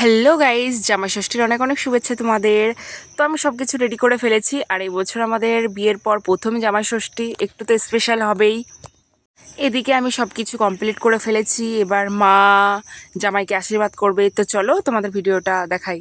Hello guys জামা ষষ্ঠীর অনেক অনেক শুভেচ্ছা তোমাদের। তো আমি সব কিছু রেডি করে ফেলেছি, আর এই বছর আমাদের বিয়ের পর প্রথম জামা ষষ্ঠী, একটু তো স্পেশাল হবেই। এদিকে আমি সব কিছু কমপ্লিট করে ফেলেছি। এবার মা জামাইকে আশীর্বাদ করবে। তো চলো তোমাদের ভিডিওটা দেখাই।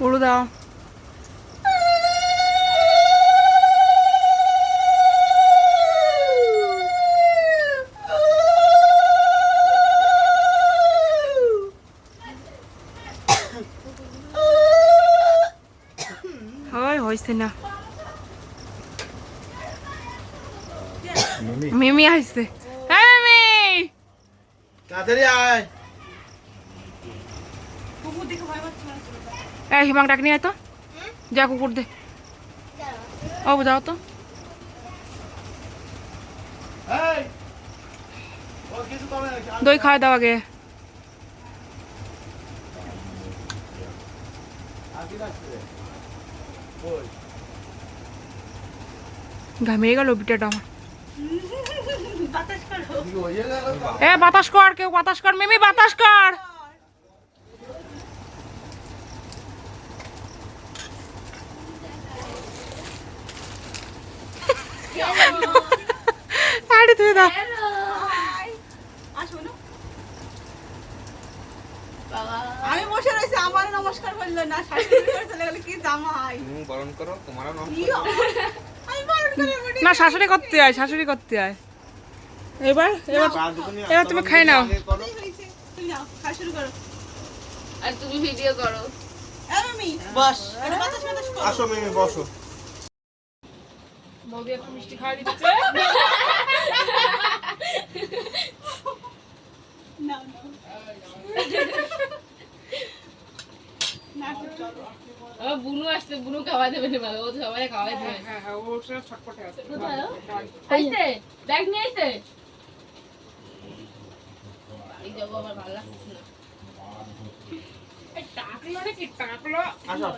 উড়ু দাও হয় হয়েছে না। মিমি। আসছে হ্যাঁ মিমি! তাড়াতাড়ি আয়। এই হিমাং ডাক নিয়ে আয় তো। যা কুকুর দে। ও যাও তো। দই খাওয়া দাও আগে। আগে ঘামিয়ে গেল বিটাটা আমার। কি হয়ে গেল এ, বাতাস কর, কেউ বাতাস কর। মিমি, বাতাস কর। আরে তুই দাও আমি বসে রয়েছি আমার নমস্কার করল না শাশুড়ি চলে গেল কি জামাই বরণ করো তোমারও না শাশুড়ি করতে হয় শাশুড়ি করতে হয় এবার এবার এবার তুমি খাই নাও। শুরু করো। আর তুমি ভিডিও করো। বস। আসো মিমি বসো। বৌদি একটু মিষ্টি খাওয়া দিচ্ছে না না না একটু চলো আমার বুনু আসছে বুনু খাওয়া দেবে না ভালো ও তো সবাই খাওয়াই দেবে। হ্যাঁ হ্যাঁ ও ছটপটে ও? আইছে? ব্যাগ নিয়ে আইছে? বাড়ি যাব আমার ভালো লাগছে না। টাকলো নাকি টাকলো? আসো।